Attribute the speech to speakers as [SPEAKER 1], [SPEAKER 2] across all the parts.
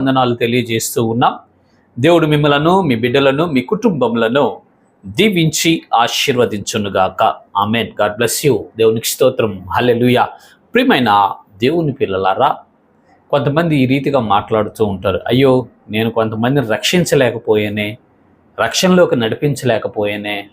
[SPEAKER 1] వందనాలు తెలియజేస్తూ ఉన్నాం. దేవుడు మిమ్మలను మీ బిడ్డలను మీ కుటుంబములను దీవించి ఆశీర్వదించునుగాక. ఆమెన్. God bless you. దేవునికి స్తోత్రం. హలెలుయ ప్రియమైన దేవుని పిల్లలారా కొంతమంది ఈ రీతిగా మాట్లాడుతూ ఉంటారు. అయ్యో నేను కొంతమందిని రక్షించలేకపోయానే రక్షణలోకి నడిపించలేకపోయానే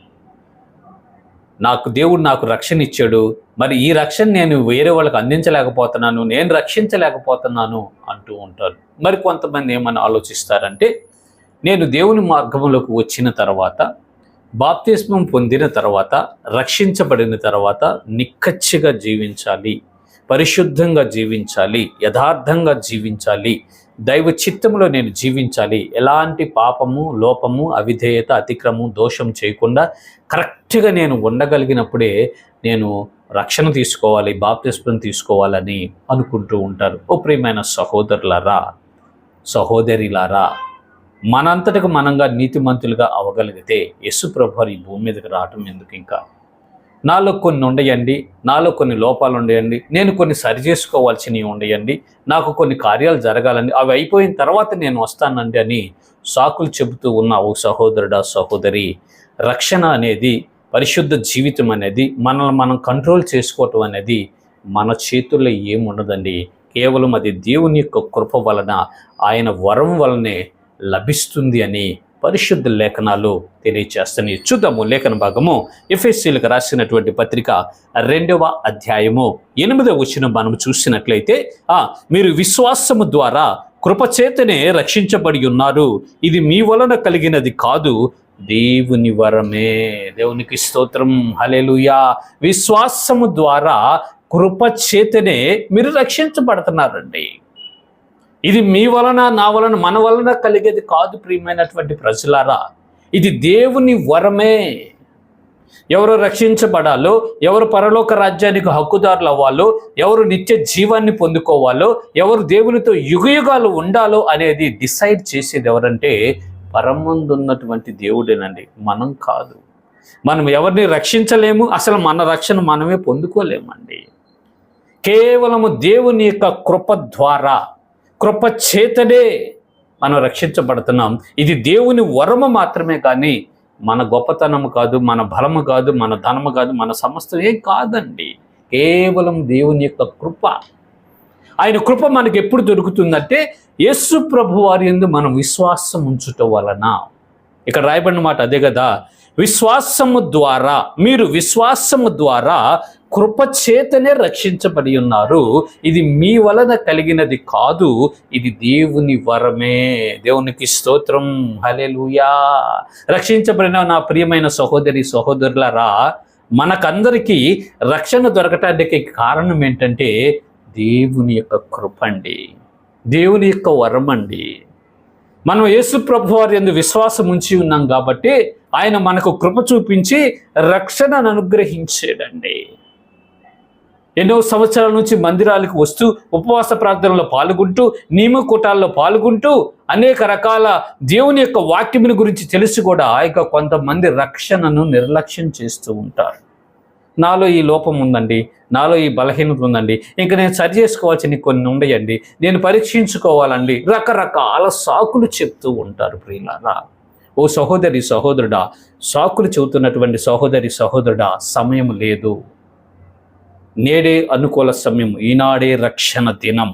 [SPEAKER 1] నాకు దేవుడు నాకు రక్షణ ఇచ్చాడు. మరి ఈ రక్షణ నేను వేరే వాళ్ళకి అందించలేకపోతున్నాను నేను రక్షించలేకపోతున్నాను అంటూ ఉంటారు మరి కొంతమంది ఏమని ఆలోచిస్తారంటే నేను దేవుని మార్గంలోకి వచ్చిన తర్వాత బాప్తిస్మం పొందిన తర్వాత రక్షించబడిన తర్వాత నిక్కచ్చిగా జీవించాలి పరిశుద్ధంగా జీవించాలి యథార్థంగా జీవించాలి దైవ చిత్తంలో నేను జీవించాలి. ఎలాంటి పాపము లోపము అవిధేయత అతిక్రమం దోషం చేయకుండా కరెక్ట్గా నేను ఉండగలిగినప్పుడే నేను రక్షణ తీసుకోవాలి బాప్తిస్మం తీసుకోవాలని అనుకుంటూ ఉంటారు. ఓ ప్రియమైన సహోదరులారా సహోదరిలారా మనంతటకు మనంగా నీతిమంతులుగా అవ్వగలిగితే యశు ప్రభు ఈ భూమి మీదకి రావటం ఎందుకు ఇంకా నాలో కొన్ని ఉండయండి నాలో కొన్ని లోపాలు ఉండయండి నేను కొన్ని సరి చేసుకోవాల్సినవి ఉండయండి నాకు కొన్ని కార్యాలు జరగాలండి అవి అయిపోయిన తర్వాత నేను వస్తానండి అని సాకులు చెబుతూ ఉన్న ఓ సహోదరుడా సహోదరి రక్షణ అనేది పరిశుద్ధ జీవితం అనేది మనల్ని మనం కంట్రోల్ చేసుకోవటం అనేది మన చేతుల్లో ఏముండదండి కేవలం అది దేవుని యొక్క కృప వలన ఆయన వరం వలనే లభిస్తుంది అని పరిశుద్ధ లేఖనాలు తెలియచేస్తున్నాయి చూద్దాము లేఖన భాగము ఎఫ్ఎస్సీలకు రాసినటువంటి పత్రిక రెండవ అధ్యాయము ఎనిమిదవ వచ్చిన మనం చూసినట్లయితే ఆ మీరు విశ్వాసము ద్వారా కృపచేతనే రక్షించబడి ఉన్నారు. ఇది మీ వలన కలిగినది కాదు దేవుని వరమే. దేవునికి స్తోత్రం. హలెలుయా విశ్వాసము ద్వారా కృపచేతనే మీరు రక్షించబడుతున్నారండి. ఇది మీ వలన నా వలన మన వలన కలిగేది కాదు ప్రియమైనటువంటి ప్రజలారా. ఇది దేవుని వరమే. ఎవరు రక్షించబడాలో ఎవరు పరలోక రాజ్యానికి హక్కుదారులు అవ్వాలో ఎవరు నిత్య జీవాన్ని పొందుకోవాలో ఎవరు దేవునితో యుగయుగాలు ఉండాలో అనేది డిసైడ్ చేసేది ఎవరంటే పరమందున్నటువంటి దేవుడేనండి. మనం కాదు. మనం ఎవరిని రక్షించలేము అసలు మన రక్షణ మనమే పొందుకోలేమండి. కేవలము దేవుని యొక్క కృప ద్వారా కృప చేతనే మనం రక్షించబడుతున్నాం. ఇది దేవుని వరము మాత్రమే కానీ మన గొప్పతనము కాదు మన బలము కాదు మన ధనము కాదు మన సమస్తం ఏం కాదండి. కేవలం దేవుని యొక్క కృప. ఆయన కృప మనకి ఎప్పుడు దొరుకుతుందంటే యేసు ప్రభు వారి ఎందు మనం విశ్వాసం ఉంచుట వలన. ఇక్కడ రాయబడిన మాట అదే కదా. విశ్వాసము ద్వారా మీరు విశ్వాసము ద్వారా కృప చేతనే రక్షించబడి ఉన్నారు. ఇది మీ వలన కలిగినది కాదు ఇది దేవుని వరమే. దేవునికి స్తోత్రం. హలెలుయా రక్షించబడిన నా ప్రియమైన సహోదరి సహోదరులరా మనకందరికీ రక్షణ దొరకటానికి కారణం ఏంటంటే దేవుని యొక్క కృప అండి. దేవుని యొక్క వరం అండి. మనం యేసు ప్రభు వారి ఎందు విశ్వాసం ఉంచి ఉన్నాం కాబట్టి ఆయన మనకు కృప చూపించి రక్షణను అనుగ్రహించాడండి. ఎన్నో సంవత్సరాల నుంచి మందిరాలకు వస్తూ ఉపవాస ప్రార్థనలో పాల్గొంటూ నియమకూటాల్లో పాల్గొంటూ అనేక రకాల దేవుని యొక్క వాక్యముని గురించి తెలిసి కూడా. ఇక కొంతమంది రక్షణను నిర్లక్ష్యం చేస్తూ ఉంటారు. నాలో ఈ లోపం ఉందండి. నాలో ఈ బలహీనత ఉందండి. ఇంకా నేను సరి చేసుకోవాల్సిన కొన్ని ఉండయండి. నేను పరీక్షించుకోవాలండి. రకరకాల సాకులు చెప్తూ ఉంటారు ప్రియులారా. ఓ సహోదరి సహోదరుడా సాకులు చెబుతున్నటువంటి సహోదరి సహోదరుడా సమయం లేదు. నేడే అనుకూల సమయం ఈనాడే రక్షణ దినం.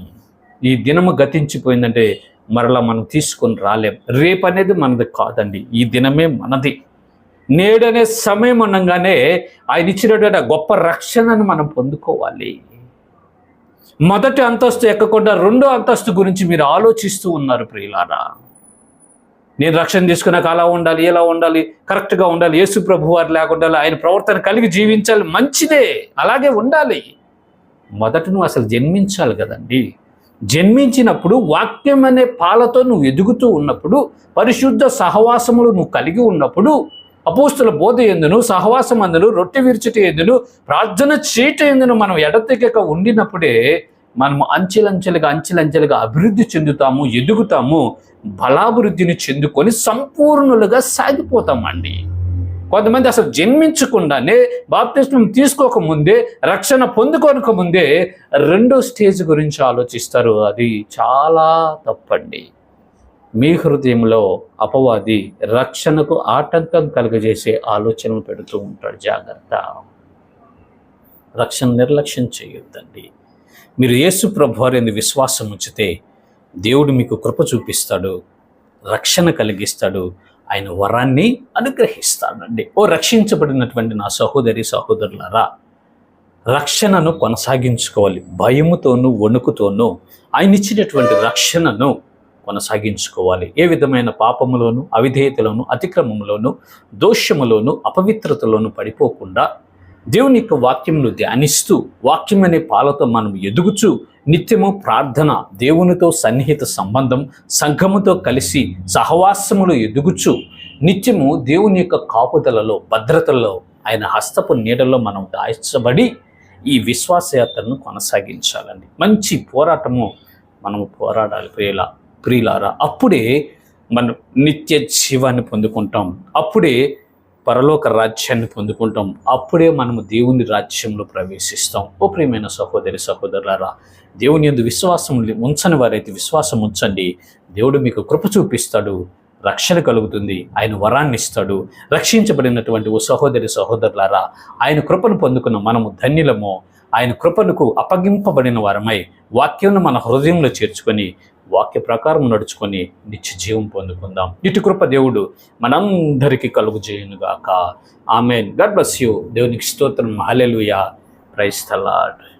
[SPEAKER 1] ఈ దినము గతించిపోయిందంటే మరలా మనం తీసుకొని రాలేం. రేపు అనేది మనది కాదండి ఈ దినమే మనది. నేడనే సమయం అనగానే ఆయన ఇచ్చినటువంటి గొప్ప రక్షణను మనం పొందుకోవాలి. మొదటి అంతస్తు ఎక్కకుండా రెండో అంతస్తు గురించి మీరు ఆలోచిస్తూ ఉన్నారు ప్రియులారా. నేను రక్షణ తీసుకున్నాక అలా ఉండాలి ఎలా ఉండాలి కరెక్ట్గా ఉండాలి యేసు ప్రభు వారు లేకుండా ఆయన ప్రవర్తన కలిగి జీవించాలి మంచిదే అలాగే ఉండాలి. మొదట నువ్వు అసలు జన్మించాలి కదండి. జన్మించినప్పుడు వాక్యం అనే పాలతో నువ్వు ఎదుగుతూ ఉన్నప్పుడు పరిశుద్ధ సహవాసములు నువ్వు కలిగి ఉన్నప్పుడు అపోస్తుల బోధ ఎందును సహవాసం అందును రొట్టె విరుచుట ఎందును ప్రార్థన చేయట ఎందును మనం ఎడతెగక ఉండినప్పుడే మనము అంచెలంచెలుగా అంచెలంచెలుగా అభివృద్ధి చెందుతాము ఎదుగుతాము బలాభివృద్ధిని చెందుకొని సంపూర్ణులుగా సాగిపోతామండి. కొంతమంది అసలు జన్మించకుండానే బాప్తిస్మం తీసుకోకముందే రక్షణ పొందుకోనక ముందే రెండో స్టేజ్ గురించి ఆలోచిస్తారు. అది చాలా తప్పండి. మీ హృదయంలో అపవాది రక్షణకు ఆటంకం కలుగజేసే ఆలోచనలు పెడుతూ ఉంటాడు. జాగ్రత్త. రక్షణ నిర్లక్ష్యం చేయొద్దండి. మీరు యేసు ప్రభు వారి విశ్వాసం ఉంచితే దేవుడు మీకు కృప చూపిస్తాడు రక్షణ కలిగిస్తాడు ఆయన వరాన్ని అనుగ్రహిస్తాడండి. ఓ రక్షించబడినటువంటి నా సహోదరి సహోదరులారా రక్షణను కొనసాగించుకోవాలి. భయముతోనూ వణుకుతోనూ ఆయన ఇచ్చినటువంటి రక్షణను కొనసాగించుకోవాలి. ఏ విధమైన పాపములోను అవిధేయతలోను అతిక్రమములోను దోషములోను అపవిత్రతలోను పడిపోకుండా దేవుని యొక్క వాక్యంను ధ్యానిస్తూ వాక్యం అనే పాలతో మనం ఎదుగుచూ నిత్యము ప్రార్థన దేవునితో సన్నిహిత సంబంధం సంఘముతో కలిసి సహవాసములు ఎదుగుచు నిత్యము దేవుని యొక్క కాపుదలలో భద్రతలో ఆయన హస్తపు నీడలో మనం దాచబడి ఈ విశ్వాసయాత్రను కొనసాగించాలండి. మంచి పోరాటము మనము పోరాడాలి ప్రియుల ప్రియులారా. అప్పుడే మనం నిత్య జీవాన్ని పొందుకుంటాం. అప్పుడే పరలోక రాజ్యాన్ని పొందుకుంటాం. అప్పుడే మనము దేవుని రాజ్యంలో ప్రవేశిస్తాం. ఓ ప్రియమైన సహోదరి సహోదరులారా దేవుని ఎందు విశ్వాసం ఉంచని వారైతే విశ్వాసం ఉంచండి. దేవుడు మీకు కృప చూపిస్తాడు రక్షణ కలుగుతుంది ఆయన వరాన్ని ఇస్తాడు. రక్షించబడినటువంటి ఓ సహోదరి సహోదరులారా ఆయన కృపను పొందుకున్న మనము ధన్యులము. ఆయన కృపనుకు అప్పగింపబడిన వారమై వాక్యంను మన హృదయంలో చేర్చుకొని వాక్య ప్రకారం నడుచుకొని నిత్య జీవం పొందుకుందాం. ఇటు కృప దేవుడు మనందరికీ కలుగు చేయనుగాక. ఆమెన్. God bless you. దేవునికి స్తోత్రం. హల్లెలూయా. ప్రైస్తలాడ్